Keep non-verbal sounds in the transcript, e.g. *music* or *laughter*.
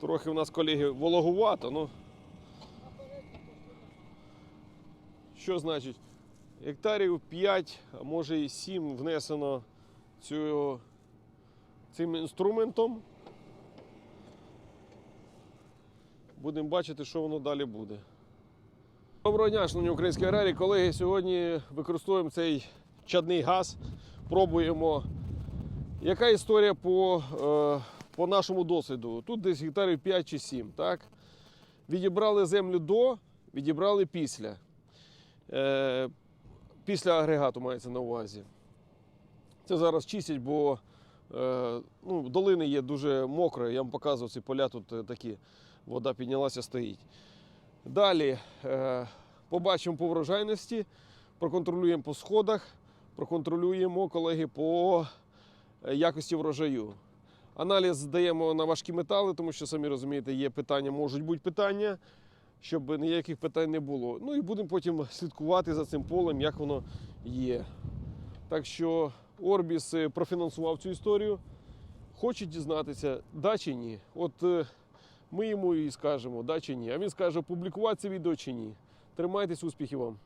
Трохи в нас, колеги, вологувато, ну. Що значить? Гектарів 5, а може і 7 внесено цю, цим інструментом. Будемо бачити, що воно далі буде. Доброго дня, шановні українські аграрії. Колеги, сьогодні використовуємо цей чадний газ, пробуємо. Яка історія по, е, по нашому досвіду? Тут десь гектарів 5 чи 7. Так? Відібрали землю до, відібрали після. Е, після агрегату мається на увазі. Це зараз чистять, бо е, ну, долини є дуже мокрі. Я вам показував ці поля тут е, такі. Вода піднялася, стоїть. Далі е, побачимо по врожайності, проконтролюємо по сходах, проконтролюємо, колеги, по е, якості врожаю. Аналіз здаємо на важкі метали, тому що, самі розумієте, є питання, можуть бути питання, щоб ніяких питань не було. Ну і будемо потім *laughs* слідкувати за цим полем, як воно є. Так що Орбіс е, профінансував цю історію. Хоче дізнатися, да чи ні. От е, ми йому і скажемо, да чи ні. А він скаже, публікувати це відео чи ні. Тримайтесь, успіхів вам.